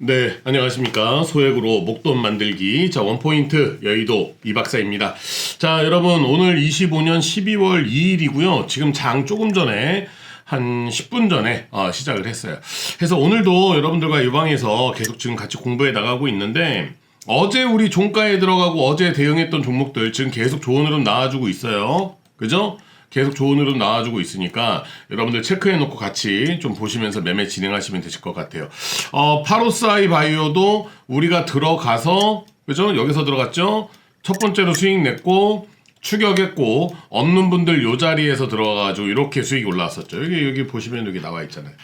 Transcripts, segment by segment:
네, 안녕하십니까. 소액으로 목돈 만들기. 자, 원포인트 여의도 이 박사입니다. 자, 여러분, 오늘 25년 12월 2일이고요. 지금 장 조금 전에 한 10분 전에 어, 시작을 했어요. 그래서 오늘도 여러분들과 이 방에서 계속 지금 같이 공부해 나가고 있는데 어제 우리 종가에 들어가고 어제 대응했던 종목들 지금 계속 흐름 나와주고 있어요. 그죠? 계속 좋은 흐름 나와주고 있으니까 여러분들 체크해 놓고 같이 좀 보시면서 매매 진행하시면 되실 것 같아요. 어, 파로사이 바이오도 우리가 들어가서 그죠? 여기서 들어갔죠? 첫 번째로 수익 냈고 추격했고 없는 분들 요 자리에서 들어가가지고 이렇게 수익이 올라왔었죠. 여기 여기 보시면 여기 나와 있잖아요.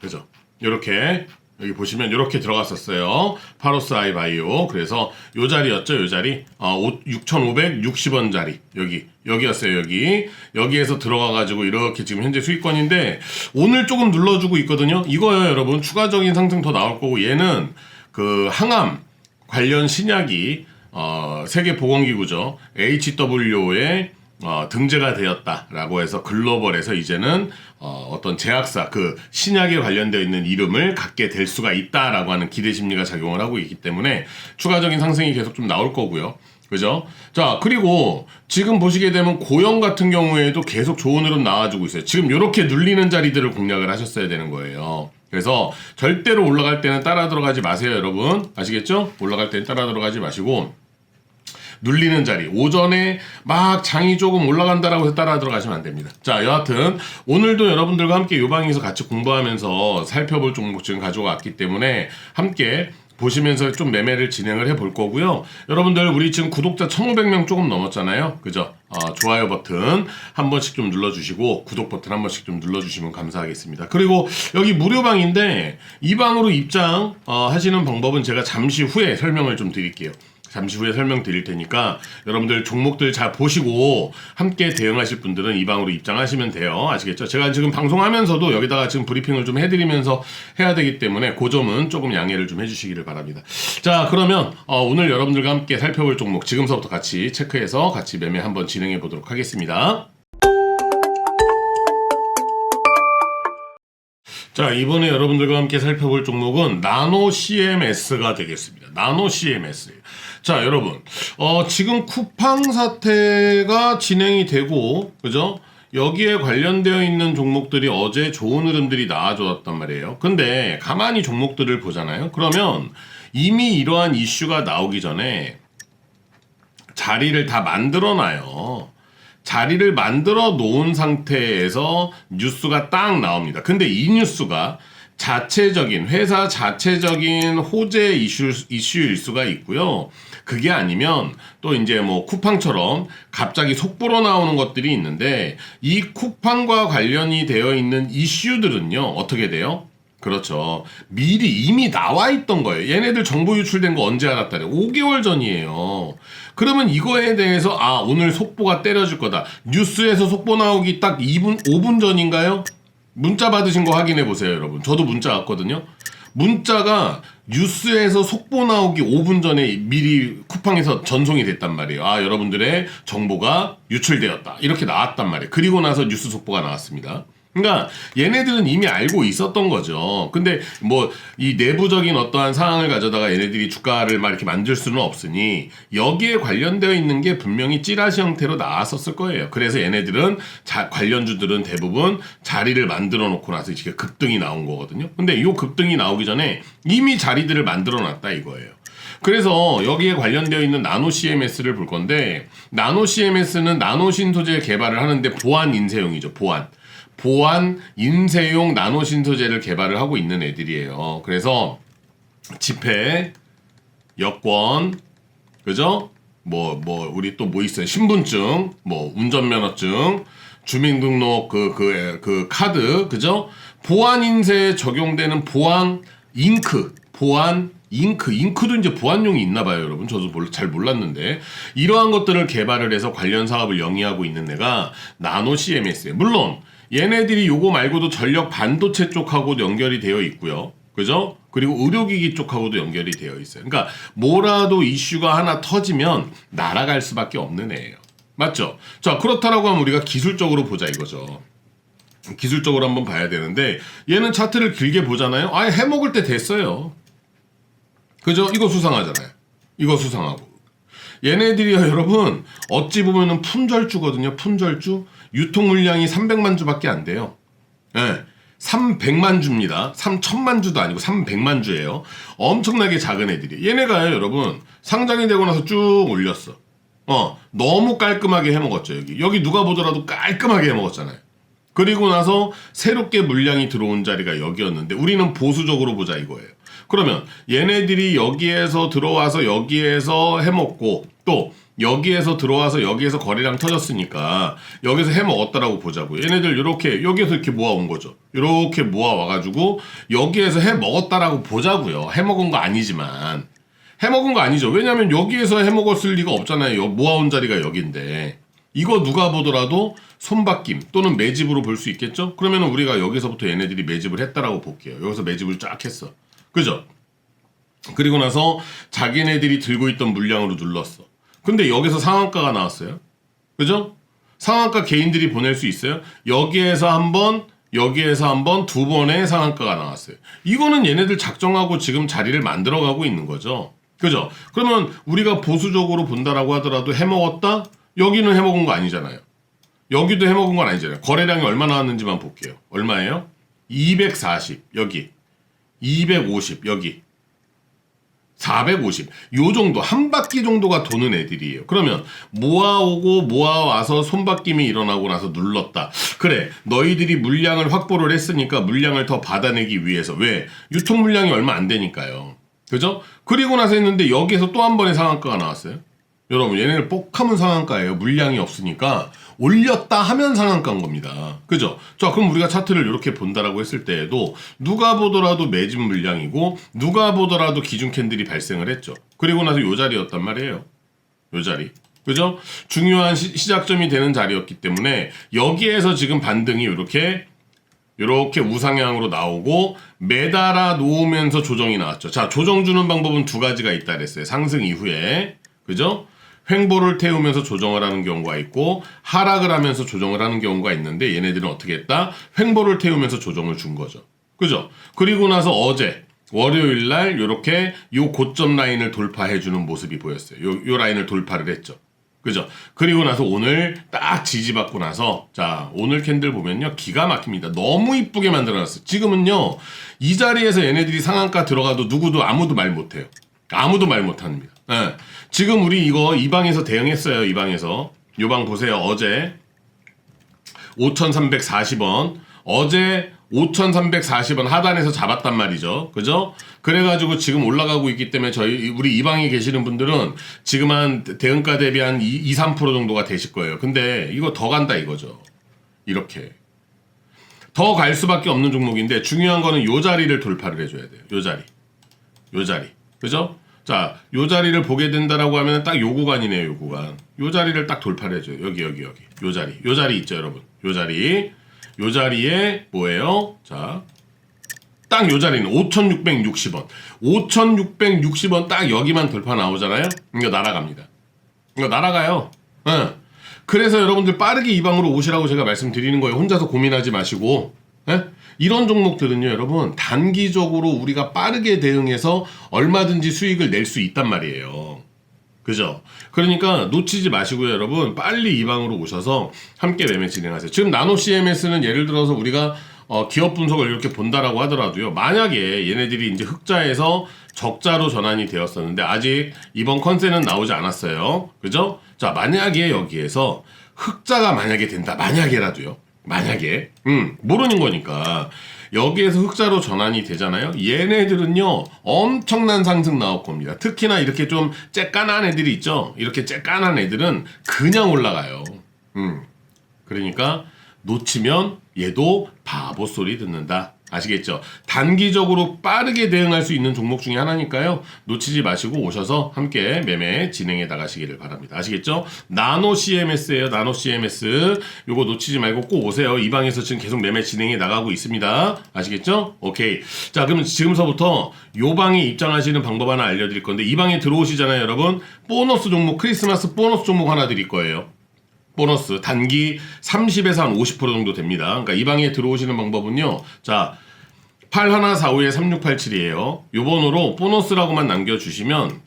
그죠? 이렇게 여기 보시면 이렇게 들어갔었어요. 파로스 아이바이오. 그래서 요 자리였죠, 요 자리. 어, 6,560원 자리. 여기. 여기였어요, 여기. 여기에서 들어가가지고 이렇게 지금 현재 수익권인데, 오늘 조금 눌러주고 있거든요. 이거요, 여러분. 추가적인 상승 더 나올 거고, 얘는 그 항암 관련 신약이, 어, 세계보건기구죠. HWO에 어, 등재가 되었다라고 해서 글로벌에서 이제는 어, 어떤 제약사 그 신약에 관련되어 있는 이름을 갖게 될 수가 있다라고 하는 기대 심리가 작용을 하고 있기 때문에 추가적인 상승이 계속 좀 나올 거고요. 그죠? 자, 그리고 지금 보시게 되면 고영 같은 경우에도 계속 좋은 흐름 나와주고 있어요. 지금 이렇게 눌리는 자리들을 공략을 하셨어야 되는 거예요. 그래서 절대로 올라갈 때는 따라 들어가지 마세요, 여러분. 아시겠죠? 올라갈 때는 따라 들어가지 마시고 눌리는 자리 오전에 막 장이 조금 올라간다라고 해서 따라 들어가시면 안 됩니다. 자 여하튼 오늘도 여러분들과 함께 요 방에서 같이 공부하면서 살펴볼 종목 지금 가져왔기 때문에 함께 보시면서 좀 매매를 진행을 해볼 거고요. 여러분들 우리 지금 구독자 1,500명 조금 넘었잖아요. 그죠? 어, 좋아요 버튼 한 번씩 좀 눌러주시고 구독 버튼 한 번씩 좀 눌러주시면 감사하겠습니다. 그리고 여기 무료방인데 이 방으로 입장 어, 하시는 방법은 제가 잠시 후에 설명을 좀 드릴게요. 잠시 후에 설명드릴 테니까 여러분들 종목들 잘 보시고 함께 대응하실 분들은 이 방으로 입장하시면 돼요. 아시겠죠? 제가 지금 방송하면서도 여기다가 지금 브리핑을 좀 해드리면서 해야 되기 때문에 그 점은 조금 양해를 좀 해주시기를 바랍니다. 자, 그러면 어, 오늘 여러분들과 함께 살펴볼 종목 지금서부터 같이 체크해서 같이 매매 한번 진행해 보도록 하겠습니다. 자, 이번에 여러분들과 함께 살펴볼 종목은 나노 CMS가 되겠습니다. 나노 CMS. 자, 여러분. 어, 지금 쿠팡 사태가 진행이 되고, 그죠? 여기에 관련되어 있는 종목들이 어제 좋은 흐름들이 나와줬단 말이에요. 근데 가만히 종목들을 보잖아요. 그러면 이미 이러한 이슈가 나오기 전에 자리를 다 만들어 놔요. 자리를 만들어 놓은 상태에서 뉴스가 딱 나옵니다. 근데 이 뉴스가 자체적인 회사 자체적인 호재 이슈 이슈일 수가 있고요. 그게 아니면 또 이제 뭐 쿠팡처럼 갑자기 속보로 나오는 것들이 있는데 이 쿠팡과 관련이 되어 있는 이슈들은요. 어떻게 돼요? 그렇죠. 미리 이미 나와 있던 거예요. 얘네들 정보 유출된 거 언제 알았다래? 5개월 전이에요. 그러면 이거에 대해서 아 오늘 속보가 때려줄 거다. 뉴스에서 속보 나오기 딱 2분 5분 전인가요? 문자 받으신 거 확인해 보세요, 여러분. 저도 문자 왔거든요. 문자가 뉴스에서 속보 나오기 5분 전에 미리 쿠팡에서 전송이 됐단 말이에요. 아, 여러분들의 정보가 유출되었다. 이렇게 나왔단 말이에요. 그리고 나서 뉴스 속보가 나왔습니다. 그러니까 얘네들은 이미 알고 있었던 거죠. 근데 뭐 이 내부적인 어떠한 상황을 가져다가 얘네들이 주가를 막 이렇게 만들 수는 없으니 여기에 관련되어 있는 게 분명히 찌라시 형태로 나왔었을 거예요. 그래서 얘네들은 자, 관련주들은 대부분 자리를 만들어 놓고 나서 이렇게 급등이 나온 거거든요. 근데 이 급등이 나오기 전에 이미 자리들을 만들어 놨다 이거예요. 그래서 여기에 관련되어 있는 나노 CMS를 볼 건데 나노 CMS는 나노 신소재 개발을 하는데 보안 인쇄용이죠. 보안. 보안 인쇄용 나노 신소재를 개발을 하고 있는 애들이에요. 그래서 집회, 여권, 그죠? 뭐, 뭐, 우리 또 뭐 있어요? 신분증, 뭐, 운전면허증, 주민등록 그, 그, 그 카드, 그죠? 보안 인쇄에 적용되는 보안 잉크, 보안 잉크, 잉크도 이제 보안용이 있나 봐요, 여러분. 저도 몰- 잘 몰랐는데. 이러한 것들을 개발을 해서 관련 사업을 영위하고 있는 애가 나노 CMS예요. 물론, 얘네들이 요거 말고도 전력 반도체 쪽하고도 연결이 되어 있고요. 그죠? 그리고 의료기기 쪽하고도 연결이 되어 있어요. 그러니까 뭐라도 이슈가 하나 터지면 날아갈 수밖에 없는 애예요. 맞죠? 자, 그렇다라고 하면 우리가 기술적으로 보자 이거죠. 기술적으로 한번 봐야 되는데 얘는 차트를 길게 보잖아요. 아예 해먹을 때 됐어요. 그죠? 이거 수상하잖아요. 이거 수상하고. 얘네들이요, 여러분, 어찌 보면은 품절주거든요. 품절주. 유통 물량이 300만 주밖에 안 돼요. 예. 300만 주입니다. 3천만 주도 아니고 300만 주예요. 엄청나게 작은 애들이. 얘네가요, 여러분, 상장이 되고 나서 쭉 올렸어. 어, 너무 깔끔하게 해먹었죠, 여기. 여기 누가 보더라도 깔끔하게 해먹었잖아요. 그리고 나서 새롭게 물량이 들어온 자리가 여기였는데 우리는 보수적으로 보자 이거예요. 그러면 얘네들이 여기에서 들어와서 여기에서 해먹고 또 여기에서 들어와서 여기에서 거래량 터졌으니까 여기서 해먹었다라고 보자고. 얘네들 이렇게 여기에서 이렇게 모아온 거죠. 이렇게 모아와가지고 여기에서 해먹었다라고 보자고요. 해먹은 거 아니지만 해먹은 거 아니죠. 왜냐하면 여기에서 해먹었을 리가 없잖아요. 여- 모아온 자리가 여긴데 이거 누가 보더라도 손바뀜 또는 매집으로 볼 수 있겠죠? 그러면 우리가 여기서부터 얘네들이 매집을 했다라고 볼게요. 여기서 매집을 쫙 했어. 그죠? 그리고 나서 자기네들이 들고 있던 물량으로 눌렀어. 근데 여기서 상한가가 나왔어요. 그죠? 상한가 개인들이 보낼 수 있어요. 여기에서 한 번, 여기에서 한 번, 두 번의 상한가가 나왔어요. 이거는 얘네들 작정하고 지금 자리를 만들어가고 있는 거죠. 그죠? 그러면 우리가 보수적으로 본다라고 하더라도 해먹었다? 여기는 해먹은 거 아니잖아요. 여기도 해먹은 건 아니잖아요. 거래량이 얼마 나왔는지만 볼게요. 얼마예요? 240 여기 250 여기 450. 요 정도, 한 바퀴 정도가 도는 애들이에요. 그러면 모아오고 모아와서 손바뀜이 일어나고 나서 눌렀다. 그래, 너희들이 물량을 확보를 했으니까 물량을 더 받아내기 위해서. 왜? 유통 물량이 얼마 안 되니까요. 그죠? 그리고 나서 했는데 여기에서 또 한 번의 상한가가 나왔어요. 여러분, 얘네는 뻑하면 상한가예요. 물량이 없으니까 올렸다 하면 상한가인 겁니다. 그죠? 자, 그럼 우리가 차트를 이렇게 본다라고 했을 때에도 누가 보더라도 매집 물량이고 누가 보더라도 기준 캔들이 발생을 했죠. 그리고 나서 요 자리였단 말이에요. 요 자리. 그죠? 중요한 시, 시작점이 되는 자리였기 때문에 여기에서 지금 반등이 이렇게 이렇게 우상향으로 나오고 매달아 놓으면서 조정이 나왔죠. 자, 조정 주는 방법은 두 가지가 있다 그랬어요. 상승 이후에. 그죠? 횡보를 태우면서 조정을 하는 경우가 있고 하락을 하면서 조정을 하는 경우가 있는데 얘네들은 어떻게 했다? 횡보를 태우면서 조정을 준 거죠. 그죠? 그리고 나서 어제 월요일 날 요렇게 요 고점 라인을 돌파해 주는 모습이 보였어요. 요, 요 라인을 돌파를 했죠. 그죠? 그리고 나서 오늘 딱 지지받고 나서 자 오늘 캔들 보면요 기가 막힙니다. 너무 이쁘게 만들어놨어요. 지금은요 이 자리에서 얘네들이 상한가 들어가도 누구도 아무도 말 못해요. 아무도 말 못합니다. 예. 지금 우리 이거 이 방에서 대응했어요. 이 방에서 요 방 보세요. 어제 5,340원. 어제 5,340원 하단에서 잡았단 말이죠. 그죠? 그래가지고 지금 올라가고 있기 때문에 저희, 우리 이 방에 계시는 분들은 지금 한 대응가 대비 한 2, 2 3% 정도가 되실 거예요. 근데 이거 더 간다 이거죠. 이렇게. 더 갈 수밖에 없는 종목인데 중요한 거는 요 자리를 돌파를 해줘야 돼요. 요 자리. 요 자리. 그죠? 자, 요 자리를 보게 된다라고 하면 딱 요 구간이네요, 요 구간. 요 자리를 딱 돌파를 해줘요. 여기, 여기, 여기. 요 자리. 요 자리 있죠, 여러분. 요 자리. 요 자리에 뭐예요? 자. 딱 요 자리는 5,660원. 5,660원 딱 여기만 돌파 나오잖아요? 이거 날아갑니다. 이거 날아가요. 예. 그래서 여러분들 빠르게 이 방으로 오시라고 제가 말씀드리는 거예요. 혼자서 고민하지 마시고. 예? 이런 종목들은요, 여러분, 단기적으로 우리가 빠르게 대응해서 얼마든지 수익을 낼 수 있단 말이에요. 그죠? 그러니까 놓치지 마시고요, 여러분. 빨리 이 방으로 오셔서 함께 매매 진행하세요. 지금 나노 CMS는 예를 들어서 우리가 어, 기업 분석을 이렇게 본다라고 하더라도요. 만약에 얘네들이 이제 흑자에서 적자로 전환이 되었었는데 아직 이번 컨셉은 나오지 않았어요. 그죠? 자, 만약에 여기에서 흑자가 만약에 된다. 만약에라도요. 만약에 음 모르는 거니까 여기에서 흑자로 전환이 되잖아요. 얘네들은요 엄청난 상승 나올 겁니다. 특히나 이렇게 좀 쬐깐한 애들이 있죠. 이렇게 쬐깐한 애들은 그냥 올라가요. 음 그러니까 놓치면 얘도 바보 소리 듣는다. 아시겠죠? 단기적으로 빠르게 대응할 수 있는 종목 중에 하나니까요. 놓치지 마시고 오셔서 함께 매매 진행해 나가시기를 바랍니다. 아시겠죠? 나노 CMS예요. 나노 CMS. 요거 놓치지 말고 꼭 오세요. 이 방에서 지금 계속 매매 진행해 나가고 있습니다. 아시겠죠? 오케이. 자, 그럼 지금서부터 요 방에 입장하시는 방법 하나 알려 드릴 건데 이 방에 들어오시잖아요, 여러분. 보너스 종목, 크리스마스 보너스 종목 하나 드릴 거예요. 보너스 단기 30에서 한 50% 정도 됩니다. 그러니까 이 방에 들어오시는 방법은요. 자, 8145에 3687이에요. 요 번호로 보너스라고만 남겨주시면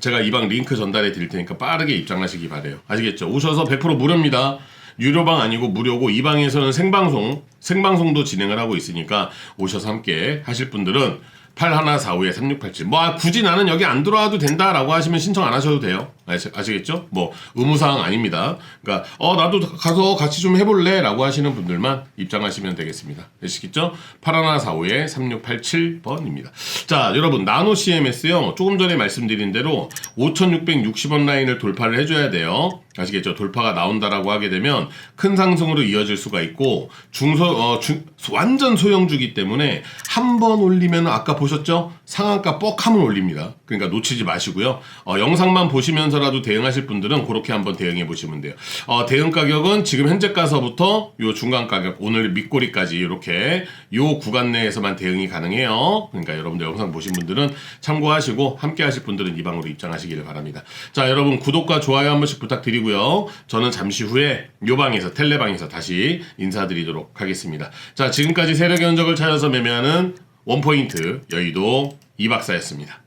제가 이 방 링크 전달해 드릴 테니까 빠르게 입장하시기 바래요. 아시겠죠? 오셔서 100% 무료입니다. 유료방 아니고 무료고 이 방에서는 생방송, 생방송도 진행을 하고 있으니까 오셔서 함께 하실 분들은 8145에 3687. 뭐 아, 굳이 나는 여기 안 들어와도 된다라고 하시면 신청 안 하셔도 돼요. 아시, 아시 겠죠? 뭐 의무사항 아닙니다. 그러니까 어 나도 가서 같이 좀 해볼래라고 하시는 분들만 입장하시면 되겠습니다. 아시겠죠? 8145에 3687번입니다. 자 여러분 나노 CMS요. 조금 전에 말씀드린 대로 5,660원 라인을 돌파를 해줘야 돼요. 아시겠죠? 돌파가 나온다라고 하게 되면 큰 상승으로 이어질 수가 있고 중소 어, 중, 완전 소형주기 때문에 한 번 올리면 아까 보셨죠? 상한가 뻑하면 올립니다. 그러니까 놓치지 마시고요. 어, 영상만 보시면서라도 대응하실 분들은 그렇게 한번 대응해 보시면 돼요. 어, 대응 가격은 지금 현재 가서부터 요 중간 가격 오늘 밑꼬리까지 이렇게 요 구간 내에서만 대응이 가능해요. 그러니까 여러분들 영상 보신 분들은 참고하시고 함께 하실 분들은 이 방으로 입장하시기를 바랍니다. 자, 여러분 구독과 좋아요 한 번씩 부탁 드리고요. 저는 잠시 후에 요 방에서 텔레방에서 다시 인사드리도록 하겠습니다. 자, 지금까지 세력의 흔적을 찾아서 매매하는 원포인트 여의도 이박사였습니다.